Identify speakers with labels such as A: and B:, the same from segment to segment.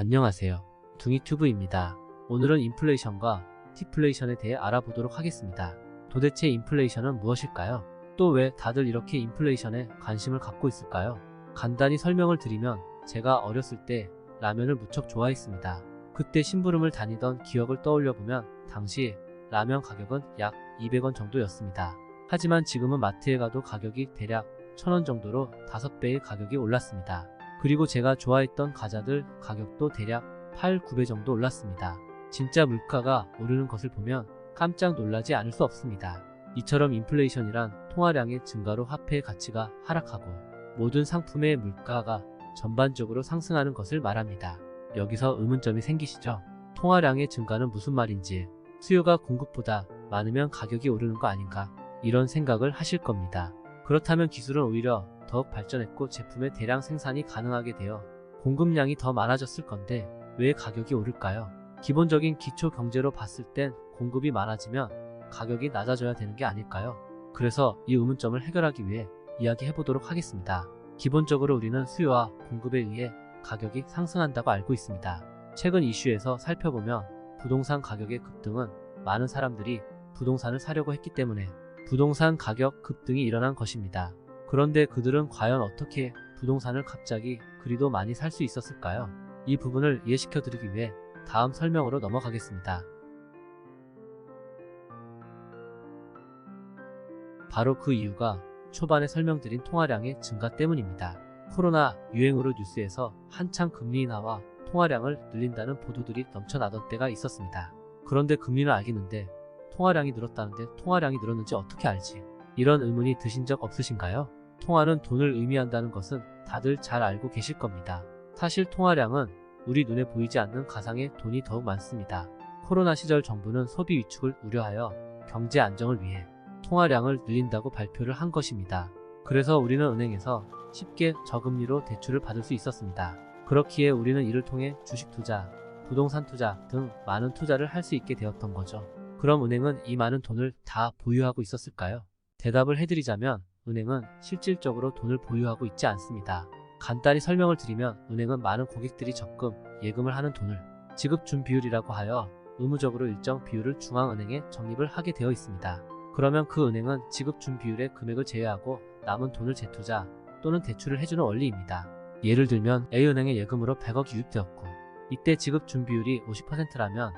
A: 안녕하세요. 둥이튜브입니다. 오늘은 인플레이션과 디플레이션에 대해 알아보도록 하겠습니다. 도대체 인플레이션은 무엇일까요? 또 왜 다들 이렇게 인플레이션에 관심을 갖고 있을까요? 간단히 설명을 드리면 제가 어렸을 때 라면을 무척 좋아했습니다. 그때 심부름을 다니던 기억을 떠올려 보면 당시 라면 가격은 약 200원 정도였습니다. 하지만 지금은 마트에 가도 가격이 대략 1000원 정도로 5배의 가격이 올랐습니다. 그리고 제가 좋아했던 과자들 가격도 대략 8, 9배 정도 올랐습니다. 진짜 물가가 오르는 것을 보면 깜짝 놀라지 않을 수 없습니다. 이처럼 인플레이션이란 통화량의 증가로 화폐의 가치가 하락하고 모든 상품의 물가가 전반적으로 상승하는 것을 말합니다. 여기서 의문점이 생기시죠? 통화량의 증가는 무슨 말인지 수요가 공급보다 많으면 가격이 오르는 거 아닌가 이런 생각을 하실 겁니다. 그렇다면 기술은 오히려 더욱 발전했고 제품의 대량 생산이 가능하게 되어 공급량이 더 많아졌을 건데 왜 가격이 오를까요? 기본적인 기초 경제로 봤을 땐 공급이 많아지면 가격이 낮아져야 되는 게 아닐까요? 그래서 이 의문점을 해결하기 위해 이야기해 보도록 하겠습니다. 기본적으로 우리는 수요와 공급에 의해 가격이 상승한다고 알고 있습니다. 최근 이슈에서 살펴보면 부동산 가격의 급등은 많은 사람들이 부동산을 사려고 했기 때문에 부동산 가격 급등이 일어난 것입니다. 그런데 그들은 과연 어떻게 부동산을 갑자기 그리도 많이 살 수 있었을까요? 이 부분을 이해시켜 드리기 위해 다음 설명으로 넘어가겠습니다. 바로 그 이유가 초반에 설명드린 통화량의 증가 때문입니다. 코로나 유행으로 뉴스에서 한창 금리 인하와 통화량을 늘린다는 보도들이 넘쳐나던 때가 있었습니다. 그런데 금리는 알겠는데 통화량이 늘었다는데 통화량이 늘었는지 어떻게 알지? 이런 의문이 드신 적 없으신가요? 통화는 돈을 의미한다는 것은 다들 잘 알고 계실 겁니다. 사실 통화량은 우리 눈에 보이지 않는 가상의 돈이 더욱 많습니다. 코로나 시절 정부는 소비 위축을 우려하여 경제 안정을 위해 통화량을 늘린다고 발표를 한 것입니다. 그래서 우리는 은행에서 쉽게 저금리로 대출을 받을 수 있었습니다. 그렇기에 우리는 이를 통해 주식 투자, 부동산 투자 등 많은 투자를 할 수 있게 되었던 거죠. 그럼 은행은 이 많은 돈을 다 보유하고 있었을까요? 대답을 해드리자면 은행은 실질적으로 돈을 보유하고 있지 않습니다. 간단히 설명을 드리면 은행은 많은 고객들이 적금, 예금을 하는 돈을 지급 준 비율이라고 하여 의무적으로 일정 비율을 중앙은행에 적립을 하게 되어 있습니다. 그러면 그 은행은 지급 준 비율의 금액을 제외하고 남은 돈을 재투자 또는 대출을 해주는 원리입니다. 예를 들면 A은행의 예금으로 100억 유입되었고 이때 지급 준 비율이 50%라면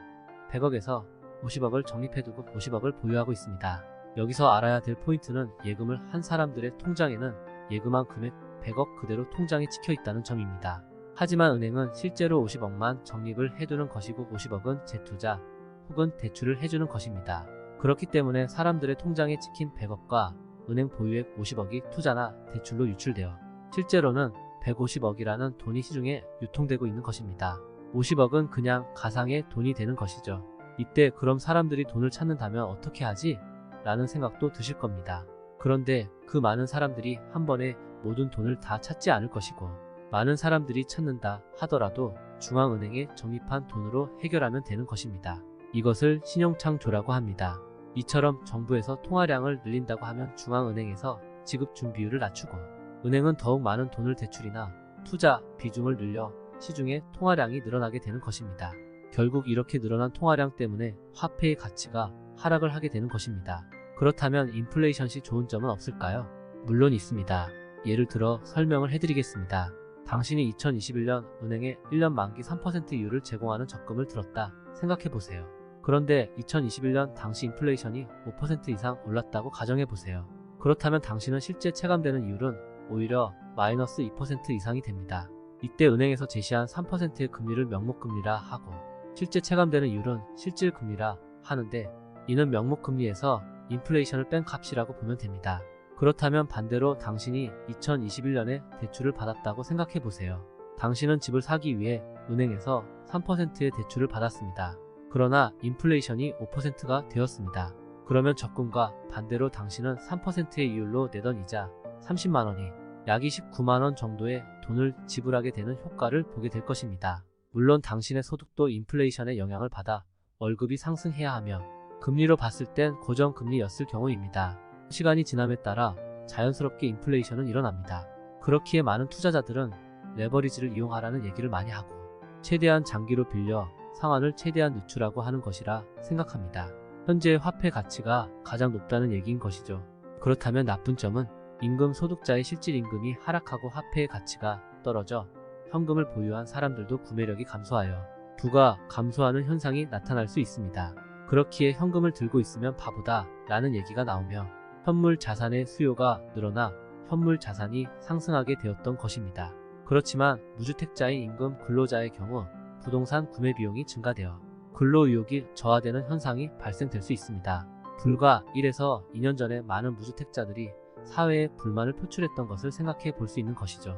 A: 100억에서 50억을 적립해두고 50억을 보유하고 있습니다. 여기서 알아야 될 포인트는 예금을 한 사람들의 통장에는 예금한 금액 100억 그대로 통장에 찍혀 있다는 점입니다. 하지만 은행은 실제로 50억만 적립을 해두는 것이고 50억은 재투자 혹은 대출을 해주는 것입니다. 그렇기 때문에 사람들의 통장에 찍힌 100억과 은행 보유액 50억이 투자나 대출로 유출되어 실제로는 150억이라는 돈이 시중에 유통되고 있는 것입니다. 50억은 그냥 가상의 돈이 되는 것이죠. 이때 그럼 사람들이 돈을 찾는다면 어떻게 하지? 라는 생각도 드실 겁니다. 그런데 그 많은 사람들이 한 번에 모든 돈을 다 찾지 않을 것이고 많은 사람들이 찾는다 하더라도 중앙은행에 적립한 돈으로 해결하면 되는 것입니다. 이것을 신용창조라고 합니다. 이처럼 정부에서 통화량을 늘린다고 하면 중앙은행에서 지급 준 비율을 낮추고 은행은 더욱 많은 돈을 대출이나 투자 비중을 늘려 시중에 통화량이 늘어나게 되는 것입니다. 결국 이렇게 늘어난 통화량 때문에 화폐의 가치가 하락을 하게 되는 것입니다. 그렇다면 인플레이션 시 좋은 점은 없을까요? 물론 있습니다. 예를 들어 설명을 해드리겠습니다. 당신이 2021년 은행에 1년 만기 3% 이율을 제공하는 적금을 들었다 생각해보세요. 그런데 2021년 당시 인플레이션이 5% 이상 올랐다고 가정해보세요. 그렇다면 당신은 실제 체감되는 이율은 오히려 마이너스 2% 이상이 됩니다. 이때 은행에서 제시한 3%의 금리를 명목금리라 하고 실제 체감되는 이율은 실질금리라 하는데 이는 명목금리에서 인플레이션을 뺀 값이라고 보면 됩니다. 그렇다면 반대로 당신이 2021년에 대출을 받았다고 생각해 보세요. 당신은 집을 사기 위해 은행에서 3%의 대출을 받았습니다. 그러나 인플레이션이 5%가 되었습니다. 그러면 적금과 반대로 당신은 3%의 이율로 내던 이자 30만원이 약 29만원 정도의 돈을 지불하게 되는 효과를 보게 될 것입니다. 물론 당신의 소득도 인플레이션의 영향을 받아 월급이 상승해야 하며 금리로 봤을 땐 고정금리였을 경우입니다. 시간이 지남에 따라 자연스럽게 인플레이션은 일어납니다. 그렇기에 많은 투자자들은 레버리지를 이용하라는 얘기를 많이 하고 최대한 장기로 빌려 상환을 최대한 늦추라고 하는 것이라 생각합니다. 현재 화폐 가치가 가장 높다는 얘기인 것이죠. 그렇다면 나쁜 점은 임금 소득자의 실질 임금이 하락하고 화폐의 가치가 떨어져 현금을 보유한 사람들도 구매력이 감소하여 부가 감소하는 현상이 나타날 수 있습니다. 그렇기에 현금을 들고 있으면 바보다 라는 얘기가 나오며 현물 자산의 수요가 늘어나 현물 자산이 상승하게 되었던 것입니다. 그렇지만 무주택자인 임금 근로자의 경우 부동산 구매 비용이 증가되어 근로 의욕이 저하되는 현상이 발생될 수 있습니다. 불과 1에서 2년 전에 많은 무주택자들이 사회에 불만을 표출했던 것을 생각해 볼 수 있는 것이죠.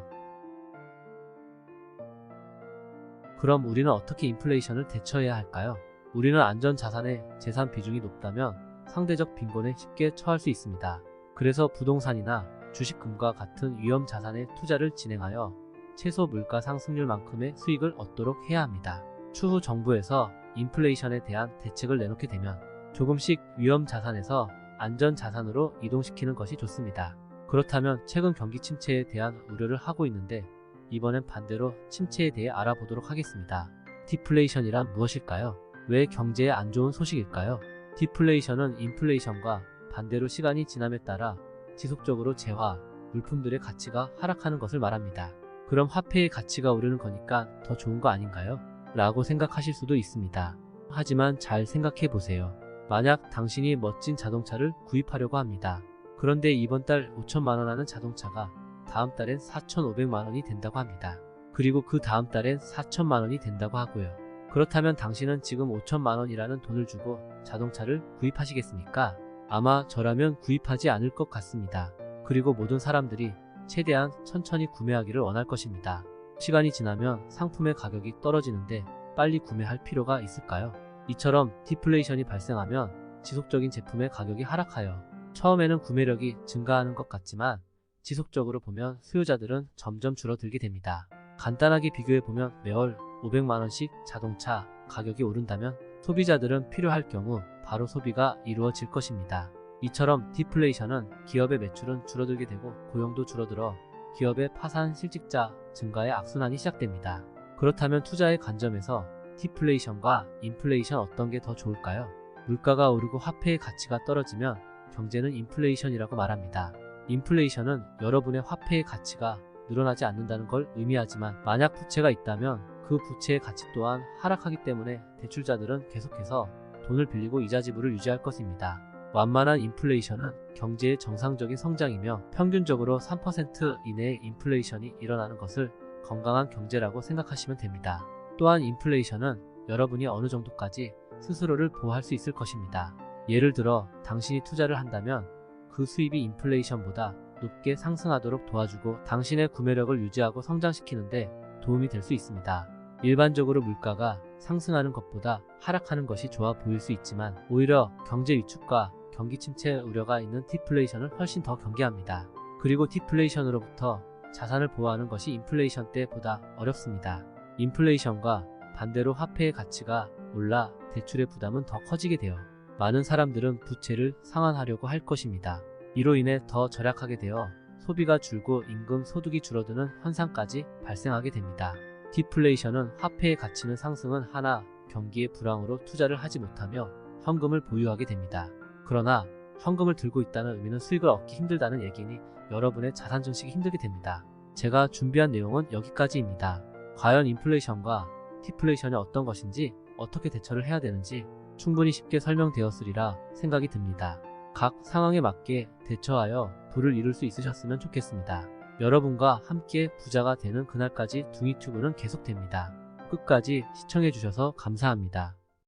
A: 그럼 우리는 어떻게 인플레이션을 대처해야 할까요? 우리는 안전 자산의 재산 비중이 높다면 상대적 빈곤에 쉽게 처할 수 있습니다. 그래서 부동산이나 주식금과 같은 위험 자산에 투자를 진행하여 최소 물가 상승률만큼의 수익을 얻도록 해야 합니다. 추후 정부에서 인플레이션에 대한 대책을 내놓게 되면 조금씩 위험 자산에서 안전 자산으로 이동시키는 것이 좋습니다. 그렇다면 최근 경기 침체에 대한 우려를 하고 있는데 이번엔 반대로 침체에 대해 알아보도록 하겠습니다. 디플레이션이란 무엇일까요? 왜 경제에 안 좋은 소식일까요? 디플레이션은 인플레이션과 반대로 시간이 지남에 따라 지속적으로 재화, 물품들의 가치가 하락하는 것을 말합니다. 그럼 화폐의 가치가 오르는 거니까 더 좋은 거 아닌가요? 라고 생각하실 수도 있습니다. 하지만 잘 생각해 보세요. 만약 당신이 멋진 자동차를 구입하려고 합니다. 그런데 이번 달 5천만원 하는 자동차가 다음 달엔 4,500만원이 된다고 합니다. 그리고 그 다음 달엔 4천만원이 된다고 하고요. 그렇다면 당신은 지금 5천만 원이라는 돈을 주고 자동차를 구입하시겠습니까? 아마 저라면 구입하지 않을 것 같습니다. 그리고 모든 사람들이 최대한 천천히 구매하기를 원할 것입니다. 시간이 지나면 상품의 가격이 떨어지는데 빨리 구매할 필요가 있을까요? 이처럼 디플레이션이 발생하면 지속적인 제품의 가격이 하락하여 처음에는 구매력이 증가하는 것 같지만 지속적으로 보면 수요자들은 점점 줄어들게 됩니다. 간단하게 비교해 보면 매월 500만원씩 자동차 가격이 오른다면 소비자들은 필요할 경우 바로 소비가 이루어질 것입니다. 이처럼 디플레이션은 기업의 매출은 줄어들게 되고 고용도 줄어들어 기업의 파산 실직자 증가의 악순환이 시작됩니다. 그렇다면 투자의 관점에서 디플레이션과 인플레이션 어떤 게 더 좋을까요? 물가가 오르고 화폐의 가치가 떨어지면 경제는 인플레이션이라고 말합니다. 인플레이션은 여러분의 화폐의 가치가 늘어나지 않는다는 걸 의미하지만 만약 부채가 있다면 그 부채의 가치 또한 하락하기 때문에 대출자들은 계속해서 돈을 빌리고 이자 지불을 유지할 것입니다. 완만한 인플레이션은 경제의 정상적인 성장이며 평균적으로 3% 이내의 인플레이션이 일어나는 것을 건강한 경제라고 생각하시면 됩니다. 또한 인플레이션은 여러분이 어느 정도까지 스스로를 보호할 수 있을 것입니다. 예를 들어 당신이 투자를 한다면 그 수입이 인플레이션보다 높게 상승하도록 도와주고 당신의 구매력을 유지하고 성장시키는데 도움이 될 수 있습니다. 일반적으로 물가가 상승하는 것보다 하락하는 것이 좋아 보일 수 있지만 오히려 경제 위축과 경기 침체 우려가 있는 디플레이션을 훨씬 더 경계합니다. 그리고 디플레이션으로부터 자산을 보호하는 것이 인플레이션 때보다 어렵습니다. 인플레이션과 반대로 화폐의 가치가 올라 대출의 부담은 더 커지게 되어 많은 사람들은 부채를 상환하려고 할 것입니다. 이로 인해 더 절약하게 되어 소비가 줄고 임금 소득이 줄어드는 현상까지 발생하게 됩니다. 디플레이션은 화폐의 가치는 상승은 하나 경기의 불황으로 투자를 하지 못하며 현금을 보유하게 됩니다. 그러나 현금을 들고 있다는 의미는 수익을 얻기 힘들다는 얘기니 여러분의 자산 증식이 힘들게 됩니다. 제가 준비한 내용은 여기까지입니다. 과연 인플레이션과 디플레이션이 어떤 것인지 어떻게 대처를 해야 되는지 충분히 쉽게 설명되었으리라 생각이 듭니다. 각 상황에 맞게 대처하여 부를 이룰 수 있으셨으면 좋겠습니다. 여러분과 함께 부자가 되는 그날까지 둥이튜브는 계속됩니다. 끝까지 시청해주셔서 감사합니다.